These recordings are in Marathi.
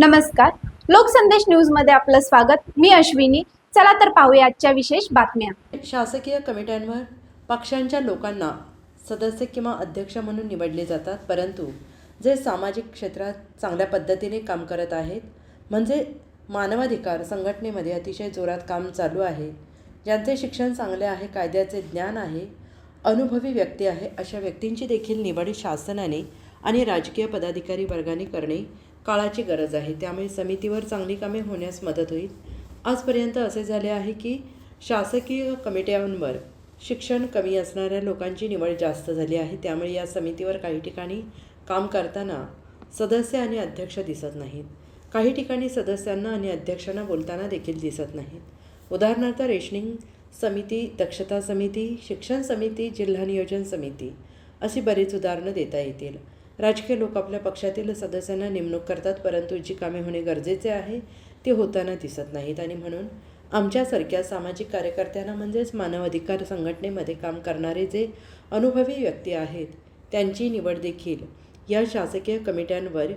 नमस्कार. लोकसंदेश न्यूजमध्ये आपलं स्वागत. मी अश्विनी. चला तर पाहूया आजच्या विशेष बातम्या. शासकीय कमिट्यांवर पक्षांच्या लोकांना सदस्य किंवा अध्यक्ष म्हणून निवडले जातात परंतु जे सामाजिक क्षेत्रात चांगल्या पद्धतीने काम करत आहेत म्हणजे मानवाधिकार संघटनेमध्ये अतिशय जोरात काम चालू आहे. ज्यांचे शिक्षण चांगले आहे कायद्याचे ज्ञान आहे अनुभवी व्यक्ती आहे अशा व्यक्तींची देखील निवड शासनाने आणि राजकीय पदाधिकारी वर्गाने करणे काळाची गरज आहे. त्यामुळे समितीवर चांगली कामे होण्यास मदत होईल. आजपर्यंत असे झाले आहे की शासकीय कमिट्यांवर शिक्षण कमी असणाऱ्या लोकांची निवड जास्त झाली आहे. त्यामुळे या समितीवर काही ठिकाणी काम करताना सदस्य आणि अध्यक्ष दिसत नाहीत. काही ठिकाणी सदस्यांना आणि अध्यक्षांना बोलताना देखील दिसत नाहीत. उदाहरणार्थ रेशनिंग समिती दक्षता समिती शिक्षण समिती जिल्हा नियोजन समिती अशी बरीच उदाहरणं देता येतील. राजकीय लोक आपल्या पक्षातील सदस्यांना नेमणूक करतात परंतु जी कामे होणे गरजेचे आहे ती होताना दिसत नाहीत. आणि म्हणून आमच्यासारख्या सामाजिक कार्यकर्त्यांना म्हणजेच मानव अधिकार संघटनेमध्ये काम करणारे जे अनुभवी व्यक्ती आहेत त्यांची निवड देखील या शासकीय कमिट्यांवर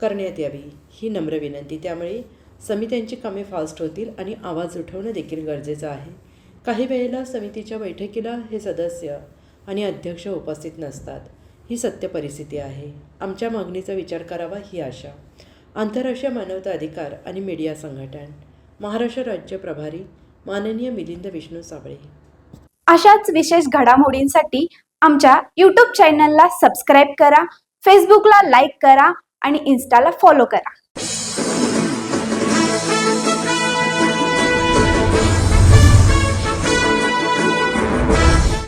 करण्यात यावी ही नम्र विनंती. त्यामुळे समित्यांची कामे फास्ट होतील आणि आवाज उठवणं देखील गरजेचं आहे. काही वेळेला समितीच्या बैठकीला हे सदस्य आणि अध्यक्ष उपस्थित नसतात. ही सत्य परिस्थिती आहे. आमच्या मागणीचा विचार करावा ही आशा. आंतरराष्ट्रीय मानवता अधिकार आणि मीडिया संघटन. महाराष्ट्र राज्य प्रभारी माननीय मिलिंद विष्णू साबळे. अशाच विशेष घडामोडींसाठी आमच्या यूट्यूब चॅनलला सबस्क्राईब करा फेसबुकला लाईक करा आणि इन्स्टाला फॉलो करा.